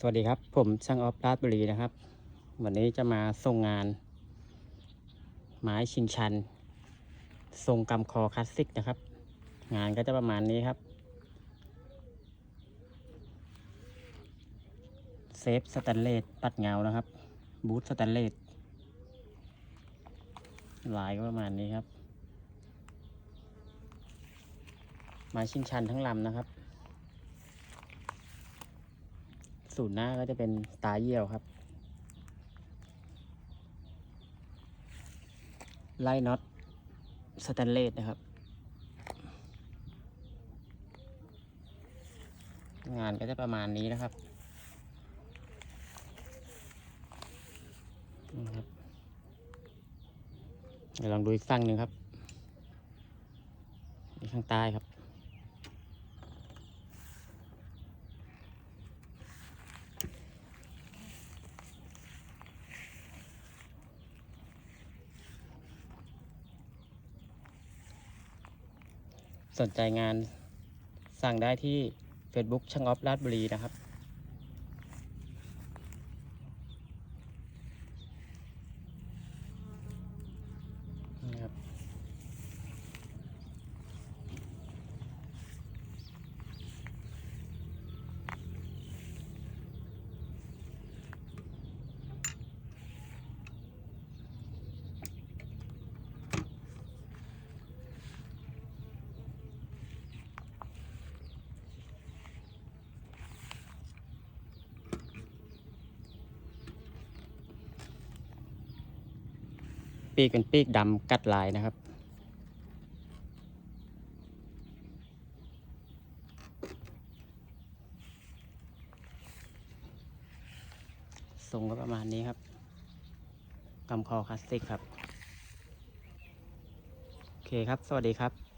สวัสดีครับ ผมช่างออฟราชบุรีนะครับ วันนี้จะมาส่งงาน ไม้ชิงชัน ทรงกำคอคลาสสิกนะครับ งานก็จะประมาณนี้ครับ เซฟสแตนเลสปัดเงานะครับ บูทสแตนเลสลายก็ประมาณนี้ครับ ไม้ชิงชันทั้งลำนะครับ สูตรหน้าก็จะเป็นตาเยี่ยวครับ ไล่น็อตสแตนเลสนะครับ งานก็จะประมาณนี้นะครับนี่ครับเดี๋ยวลองดูอีกฝั่งหนึ่งครับ ข้างใต้ครับ สนใจงานสั่งได้ที่ Facebook ช่างออฟราชบุรีนะครับนี่ครับ ปีกเป็นปีกดำกัดลายนะครับ ทรงก็ประมาณนี้ครับกำคอคลาสสิกครับ โอเคครับ สวัสดีครับ